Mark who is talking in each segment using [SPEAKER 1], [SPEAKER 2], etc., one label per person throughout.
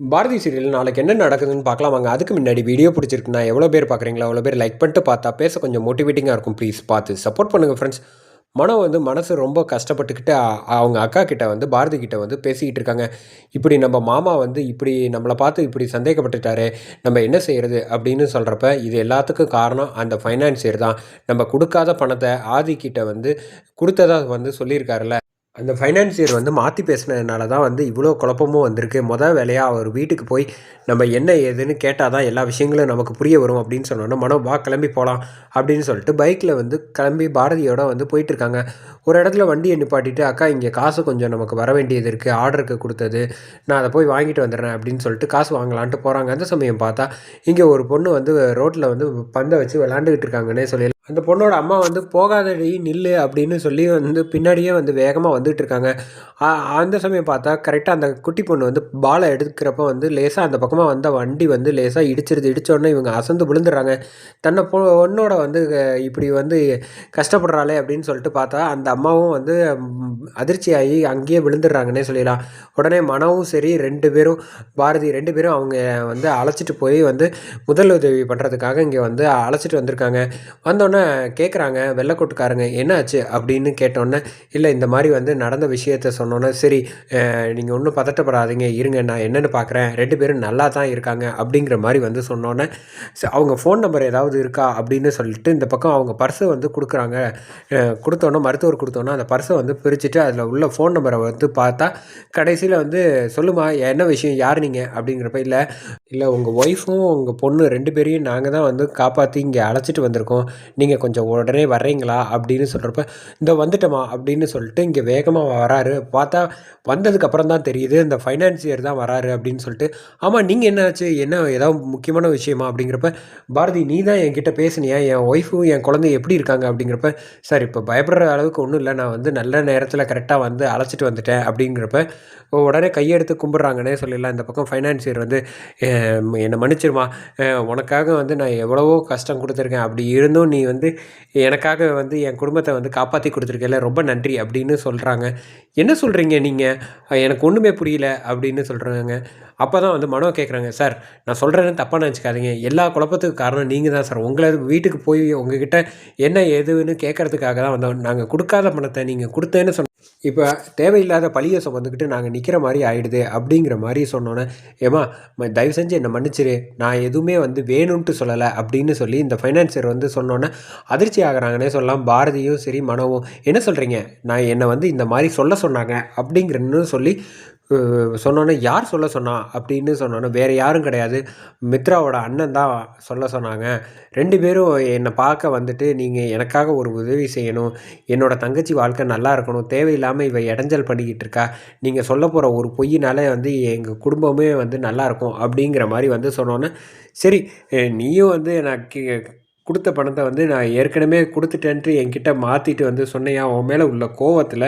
[SPEAKER 1] Bharathi serial நாளைக்கு என்ன நடக்குதுன்னு பார்க்கலாம். வாங்க அதுக்கு முன்னாடி வீடியோ பிடிச்சிருக்குண்ணா எவ்வளோ பேர் பார்க்குறீங்களா அவ்வளோ பேர் லைக் பண்ணிட்டு பார்த்தா பேச கொஞ்சம் மோட்டிவேட்டிங்காக இருக்கும். ப்ளீஸ் பார்த்து சப்போர்ட் பண்ணுங்கள் ஃப்ரெண்ட்ஸ் மனம் வந்து மனசு ரொம்ப கஷ்டப்பட்டுக்கிட்டு அவங்க அக்கா கிட்ட வந்து பாரதி கிட்ட வந்து பேசிக்கிட்டு இருக்காங்க. இப்படி நம்ம மாமா வந்து இப்படி நம்மளை பார்த்து இப்படி சந்தேகப்பட்டுட்டாரு நம்ம என்ன செய்கிறது அப்படின்னு சொல்கிறப்ப இது எல்லாத்துக்கும் காரணம் அந்த ஃபைனான்சியர் தான். நம்ம கொடுக்காத பணத்தை ஆதி கிட்ட வந்து கொடுத்ததா வந்து சொல்லியிருக்காருல்ல அந்த ஃபைனான்சியர் வந்து மாற்றி பேசினதுனால தான் வந்து இவ்வளோ குழப்பமும் வந்திருக்கு. மொதல் வேலையாக அவர் வீட்டுக்கு போய் நம்ம என்ன ஏதுன்னு கேட்டால் தான் எல்லா விஷயங்களும் நமக்கு புரிய வரும் அப்படின்னு சொன்னோன்னா மனோ வா கிளம்பி போகலாம் அப்படின்னு சொல்லிட்டு பைக்கில் வந்து கிளம்பி பாரதியோட வந்து போயிட்டுருக்காங்க ஒரு இடத்துல வண்டியை நிப்பாட்டிட்டு அக்கா இங்கே காசு கொஞ்சம் நமக்கு வர வேண்டியது இருக்குது ஆர்டருக்கு கொடுத்தது. நான் அதை போய் வாங்கிட்டு வந்துடுறேன் அப்படின்னு சொல்லிட்டு காசு வாங்கலான்ட்டு போகிறாங்க அந்த சமயம் பார்த்தா இங்கே ஒரு பொண்ணு வந்து ரோட்டில் வந்து பந்தை வச்சு விளாண்டுக்கிட்டு இருக்காங்கன்னே சொல்லி அந்த பொண்ணோட அம்மா வந்து போகாதடி நில்லு அப்படின்னு சொல்லி வந்து பின்னாடியே வந்து வேகமாக வந்துட்டு இருக்காங்க. அந்த சமயம் பார்த்தா கரெக்டாக அந்த குட்டி பொண்ணு வந்து பாலை எடுக்கிறப்ப வந்து லேசாக அந்த பக்கமாக வந்த வண்டி வந்து லேசாக இடிச்சிருது. இடித்தோடனே இவங்க அசந்து விழுந்துடுறாங்க. தன்னை பொ பொண்ணோட வந்து இப்படி வந்து கஷ்டப்படுறாளே அப்படின்னு சொல்லிட்டு பார்த்தா அந்த அம்மாவும் வந்து அதிர்ச்சியாகி அங்கேயே விழுந்துடுறாங்கன்னே சொல்லிடலாம். உடனே மனவும் சரி ரெண்டு பேரும் பாரதி ரெண்டு பேரும் அவங்க வந்து அழைச்சிட்டு போய் வந்து முதல் உதவி பண்ணுறதுக்காக இங்கே வந்து அழைச்சிட்டு வந்திருக்காங்க. வந்தோடனே கேட்குறாங்க வெள்ளைக்கோட்டுக்காரங்க என்னாச்சு? அப்படின்னு கேட்டோன்னே இல்லை இந்த மாதிரி வந்து நடந்த விஷயத்த சொன்னோன்னே சரி நீங்கள் ஒன்றும் பதட்டப்படாதீங்க இருங்க நான் என்னென்னு பார்க்குறேன் ரெண்டு பேரும் நல்லா தான் இருக்காங்க அப்படிங்கிற மாதிரி வந்து சொன்னோன்னே அவங்க ஃபோன் நம்பர் ஏதாவது இருக்கா அப்படின்னு சொல்லிட்டு இந்த பக்கம் அவங்க பர்ஸை வந்து கொடுக்குறாங்க. கொடுத்தோன்னே மருத்துவர் கொடுத்தோன்னே அந்த பர்ஸை வந்து பிரிச்சுட்டு அதில் உள்ள ஃபோன் நம்பரை வந்து பார்த்தா கடைசியில் வந்து சொல்லுமா என்ன விஷயம் யார் நீங்கள் அப்படிங்கிறப்ப இல்லை இல்லை உங்கள் ஒய்ஃபும் உங்கள் பொண்ணு ரெண்டு பேரையும் நாங்கள் தான் வந்து காப்பாற்றி இங்கே அழைச்சிட்டு வந்திருக்கோம். நீங்கள் நீங்கள் கொஞ்சம் உடனே வர்றீங்களா அப்படின்னு சொல்கிறப்ப இந்த வந்துட்டோமா அப்படின்னு சொல்லிட்டு இங்கே வேகமாக வராரு. பார்த்தா வந்ததுக்கப்புறம் தான் தெரியுது இந்த ஃபைனான்சியர் தான் வராரு அப்படின்னு சொல்லிட்டு ஆமாம் நீங்கள் என்னாச்சு என்ன ஏதாவது முக்கியமான விஷயமா? அப்படிங்கிறப்ப பாரதி நீ தான் என்கிட்ட பேசுனியா? என் ஒய்ஃபும் என் குழந்தை எப்படி இருக்காங்க? அப்படிங்கிறப்ப சார் இப்போ பயப்படுற அளவுக்கு ஒன்றும் இல்லை. நான் வந்து நல்ல நேரத்தில் கரெக்டாக வந்து அழைச்சிட்டு வந்துட்டேன். அப்படிங்கிறப்ப உடனே கையெடுத்து கும்பிட்றாங்கன்னே சொல்லிடலாம். இந்த பக்கம் ஃபைனான்சியர் வந்து என்னை மன்னிச்சிருமா? உனக்காக வந்து நான் எவ்வளவோ கஷ்டம் கொடுத்துருக்கேன். அப்படி இருந்தும் நீ வந்து எனக்காக வந்து என் குடும்பத்தை வந்து காப்பாற்றி கொடுத்துருக்கல ரொம்ப நன்றி அப்படின்னு சொல்கிறாங்க என்ன சொல்கிறீங்க நீங்கள் எனக்கு ஒன்றுமே புரியல அப்படின்னு சொல்கிறாங்க அப்போ தான் வந்து மனோ கேட்குறாங்க சார் நான் சொல்கிறேன்னு தப்பாக நினச்சிக்காதீங்க. எல்லா குழப்பத்துக்கு காரணம் நீங்கள் தான் சார். உங்களை வீட்டுக்கு போய் உங்ககிட்ட என்ன ஏதுன்னு கேட்கறதுக்காக தான் வந்தோம். நாங்கள் கொடுக்காத பணத்தை நீங்கள் கொடுத்தேன்னு சொன்ன இப்போ தேவையில்லாத பழியை சுமந்துக்கிட்டு நாங்கள் நிற்கிற மாதிரி ஆகிடுது அப்படிங்கிற மாதிரி சொன்னோன்னே ஏமா தயவு செஞ்சு என்னை மன்னிச்சிரு. நான் எதுவுமே வந்து வேணும்ன்ட்டு சொல்லலை அப்படின்னு சொல்லி இந்த ஃபைனான்சியர் வந்து சொன்னோன்னே அதிர்ச்சி ஆகிறாங்கன்னே சொல்லலாம். பாரதியும் சரி மனோவும் என்ன சொல்கிறீங்க நான் என்னை வந்து இந்த மாதிரி சொல்ல சொன்னாங்க அப்படிங்கிறன்னு சொல்லி சொன்னோன்னே யார் சொல்ல சொன்னா? அப்படின்னு சொன்னோன்னே வேறு யாரும் கிடையாது. மித்ராவோட அண்ணன் தான் சொல்ல சொன்னாங்க. ரெண்டு பேரும் என்னை பார்க்க வந்துட்டு நீங்கள் எனக்காக ஒரு உதவி செய்யணும். என்னோடய தங்கச்சி வாழ்க்கை நல்லா இருக்கணும். தேவையில்லாமல் இவ இடைஞ்சல் பண்ணிக்கிட்டு இருக்கா. நீங்கள் சொல்ல போகிற ஒரு பொய்யினால வந்து எங்கள் குடும்பமே வந்து நல்லாயிருக்கும் அப்படிங்கிற மாதிரி வந்து சொன்னோன்னே சரி நீயும் வந்து நான் கொடுத்த பணத்தை வந்து நான் ஏற்கனவே கொடுத்துட்டேன்ட்டு என்கிட்ட மாற்றிட்டு வந்து சொன்னையா? உன் மேலே உள்ள கோவத்தில்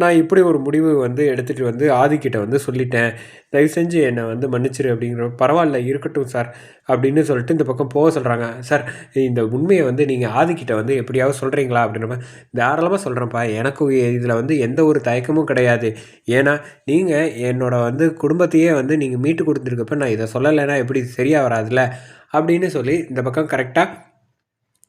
[SPEAKER 1] நான் இப்படி ஒரு முடிவு வந்து எடுத்துகிட்டு வந்து ஆதிக்கிட்ட வந்து சொல்லிட்டேன். தயவு செஞ்சு என்னை வந்து மன்னிச்சிரு அப்படிங்கிற பரவாயில்ல இருக்கட்டும் சார் அப்படின்னு சொல்லிட்டு இந்த பக்கம் போக சொல்கிறாங்க சார் இந்த உண்மையை வந்து நீங்கள் ஆதிக்கிட்ட வந்து எப்படியாவது சொல்கிறீங்களா அப்படின்ற தாராளமாக சொல்கிறேன்ப்பா எனக்கு இதில் வந்து எந்த ஒரு தயக்கமும் கிடையாது. ஏன்னா நீங்கள் என்னோட வந்து குடும்பத்தையே வந்து நீங்கள் மீட்டு கொடுத்துருக்கப்ப நான் இதை சொல்லலைன்னா எப்படி சரியாக வராதுல்ல? அப்படின்னு சொல்லி இந்த பக்கம் கரெக்டாக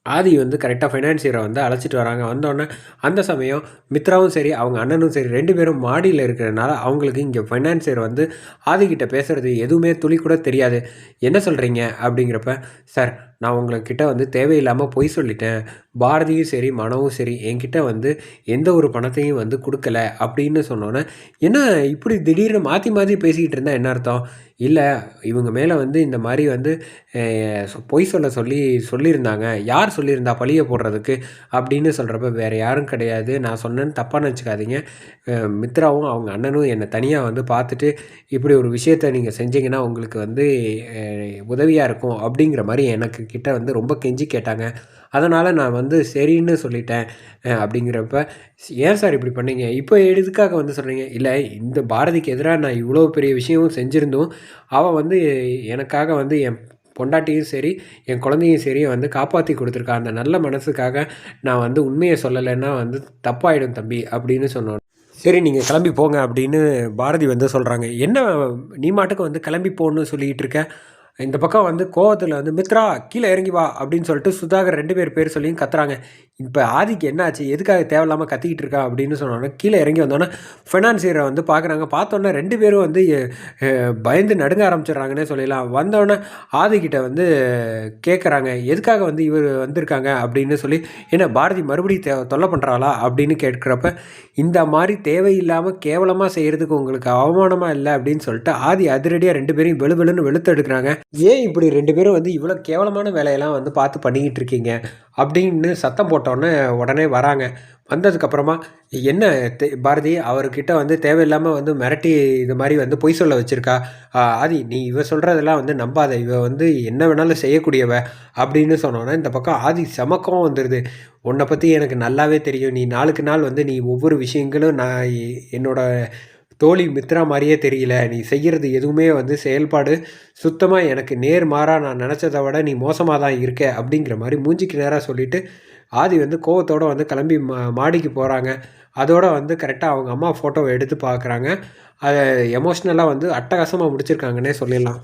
[SPEAKER 1] ஆதி வந்து கரெக்டாக ஃபைனான்சியரை வந்து அழைச்சிட்டு வராங்க. வந்தோடனே அந்த சமயம் மித்ராவும் சரி அவங்க அண்ணனும் சரி ரெண்டு பேரும் மாடியில் இருக்கிறதுனால அவங்களுக்கு இங்கே ஃபைனான்சியர் வந்து ஆதிக்கிட்ட பேசுகிறது எதுவுமே துளி கூட தெரியாது. என்ன சொல்கிறீங்க அப்படிங்கிறப்ப சார் நான் உங்கள்கிட்ட வந்து தேவையில்லாமல் பொய் சொல்லிட்டேன். பாரதியும் சரி மனவும் சரி என்கிட்ட வந்து எந்த ஒரு பணத்தையும் வந்து கொடுக்கல அப்படின்னு சொன்னோன்னே என்ன இப்படி திடீர்னு மாற்றி மாற்றி பேசிக்கிட்டு இருந்தால் என்ன அர்த்தம்? இல்லை இவங்க மேலே வந்து இந்த மாதிரி வந்து பொய் சொல்ல சொல்லி சொல்லியிருந்தாங்க. யார் சொல்லியிருந்தா பழிய போடுறதுக்கு? அப்படின்னு சொல்கிறப்ப வேறு யாரும் கிடையாது. நான் சொன்னேன்னு தப்பாக நினச்சிக்காதீங்க. மித்ராவும் அவங்க அண்ணனும் என்னை தனியாக வந்து பார்த்துட்டு இப்படி ஒரு விஷயத்த நீங்கள் செஞ்சீங்கன்னா உங்களுக்கு வந்து உதவியாக இருக்கும் அப்படிங்கிற மாதிரி எனக்கு கிட்ட வந்து ரொம்ப கெஞ்சி கேட்டாங்க. அதனால் நான் வந்து சரின்னு சொல்லிட்டேன் அப்படிங்கிறப்ப ஏன் சார் இப்படி பண்ணீங்க? இப்போ எதுக்காக வந்து சொல்கிறீங்க இல்லை இந்த பாரதிக்கு எதிராக நான் இவ்வளோ பெரிய விஷயமும் செஞ்சுருந்தோம். அவள் வந்து எனக்காக வந்து என் பொண்டாட்டியும் சரி என் குழந்தையும் சரி வந்து காப்பாற்றி கொடுத்துருக்கா. அந்த நல்ல மனசுக்காக நான் வந்து உண்மையை சொல்லலைன்னா வந்து தப்பாயிடும் தம்பி அப்படின்னு சொன்னோம். சரி நீங்கள் கிளம்பி போங்க அப்படின்னு பாரதி வந்து சொல்கிறாங்க என்ன நீ மாட்டுக்கு வந்து கிளம்பி போகணும்னு சொல்லிக்கிட்டு இருக்க? இந்த பக்கம் வந்து கோவத்தில் வந்து மித்ரா கீழே இறங்கி வா அப்படின்னு சொல்லிட்டு சுதாகர் ரெண்டு பேர் பேர் சொல்லியும் கத்துறாங்க. இப்போ ஆதிக்கு என்னாச்சு? எதுக்காக தேவையில்லாமல் கத்திக்கிட்டு இருக்கா? அப்படின்னு சொன்னோன்னே கீழே இறங்கி வந்தோன்னே ஃபினான்சியரை வந்து பார்க்குறாங்க பார்த்தோன்னே ரெண்டு பேரும் வந்து பயந்து நடுங்க ஆரம்பிச்சிடுறாங்கன்னே சொல்லிடலாம் வந்தோடனே ஆதிக்கிட்ட வந்து கேட்குறாங்க எதுக்காக வந்து இவர் வந்திருக்காங்க? அப்படின்னு சொல்லி ஏன்னா பாரதி மறுபடியும் தே தொல்லை பண்ணுறாளா அப்படின்னு கேட்குறப்ப இந்த மாதிரி தேவையில்லாமல் கேவலமாக செய்கிறதுக்கு உங்களுக்கு அவமானமாக இல்லை? அப்படின்னு சொல்லிட்டு ஆதி அதிரடியாக ரெண்டு பேரையும் வெளு வெளுன்னு வெளுத்து எடுக்கிறாங்க. ஏன் இப்படி ரெண்டு பேரும் வந்து இவ்வளோ கேவலமான வேலையெல்லாம் வந்து பார்த்து பண்ணிக்கிட்டு இருக்கீங்க? அப்படின்னு சத்தம் போட்டோன்னே உடனே வராங்க. வந்ததுக்கப்புறமா என்ன தே- பாரதி அவர்கிட்ட வந்து தேவையில்லாமல் வந்து மிரட்டி இது மாதிரி வந்து பொய் சொல்ல வச்சுருக்கா? ஆதி நீ இவ சொல்கிறதெல்லாம் வந்து நம்பாத. இவ வந்து என்ன வேணாலும் செய்யக்கூடியவ. அப்படின்னு சொன்னோன்னா இந்த பக்கம் ஆதி செமக்கம் வந்துடுது உன்னை பற்றி எனக்கு நல்லாவே தெரியும். நீ நாளுக்கு நாள் வந்து நீ ஒவ்வொரு விஷயங்களும் நான் என்னோட தோழி மித்ரா மாதிரியே தெரியல. நீ செய்கிறது எதுவுமே வந்து செயல்பாடு சுத்தமாக எனக்கு நேர் மாறாக நான் நினச்சதை விட நீ மோசமாக தான் இருக்க அப்படிங்கிற மாதிரி மூஞ்சிக்கு நேராக சொல்லிட்டு ஆதி வந்து கோவத்தோடு வந்து கிளம்பி மா மாடிக்கு போகிறாங்க அதோடு வந்து கரெக்டாக அவங்க அம்மா ஃபோட்டோவை எடுத்து பார்க்குறாங்க. அதை எமோஷ்னலாக வந்து அட்டகாசமாக முடிச்சிருக்காங்கன்னே சொல்லிடலாம்.